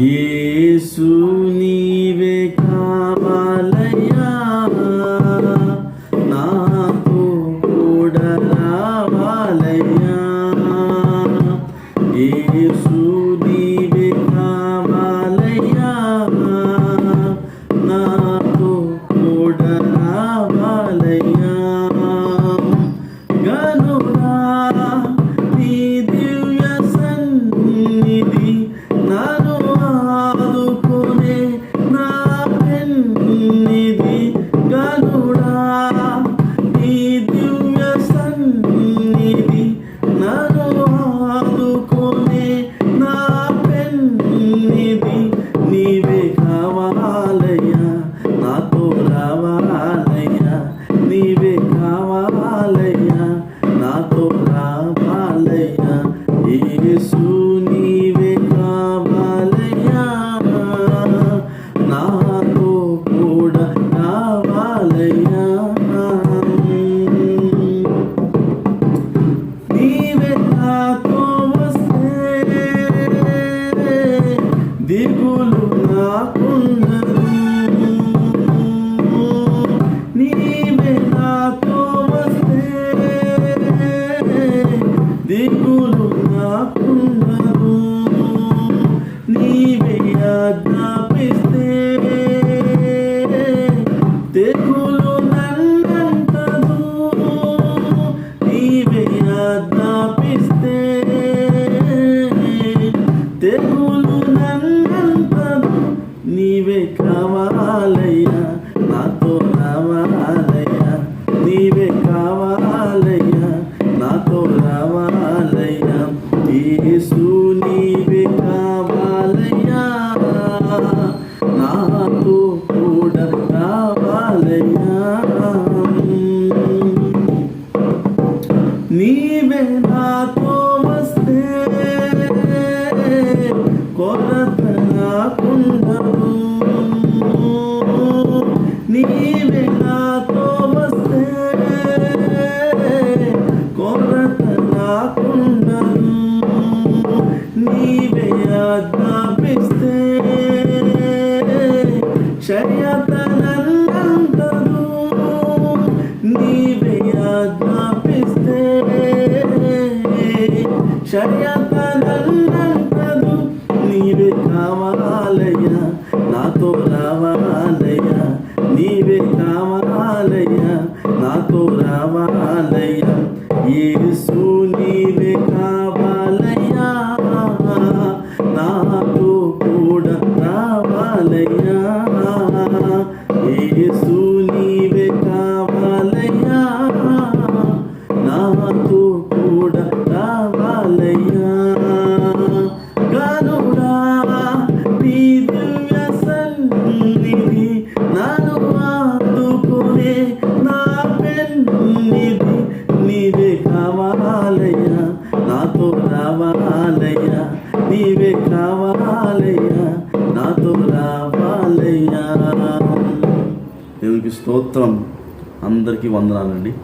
యేసు నీవే కావాలయ్యా. నాకు కూడా రావాలయ్యా యేసు నీవే నాతో యేసు నీవే కావాలయ్యా నాతో కూడా రావాలయ్యా. నీవే నాతో వస్తే దిగులు నాతో వస్తే కొరత నాకుండదు నీవే నాతో వస్తే కొరత నాకుండదు నీవే ఆజ్ఞాపిస్తే క్షయత నన్నందదు నీవే ఆజ్ఞాపిస్తే క్షయత నీవే కావాలయ్యా. నాతో రావాలయ్యా. నీవే కావాలయ్యా. నాతో రావాలయ్యా. యేసు నీవే కావాలయ్యా. నాతో నీవే కావాలయ్యా నాతో రావాలయ్యా. దేవునికి స్తోత్రం. అందరికీ వందనాలండి.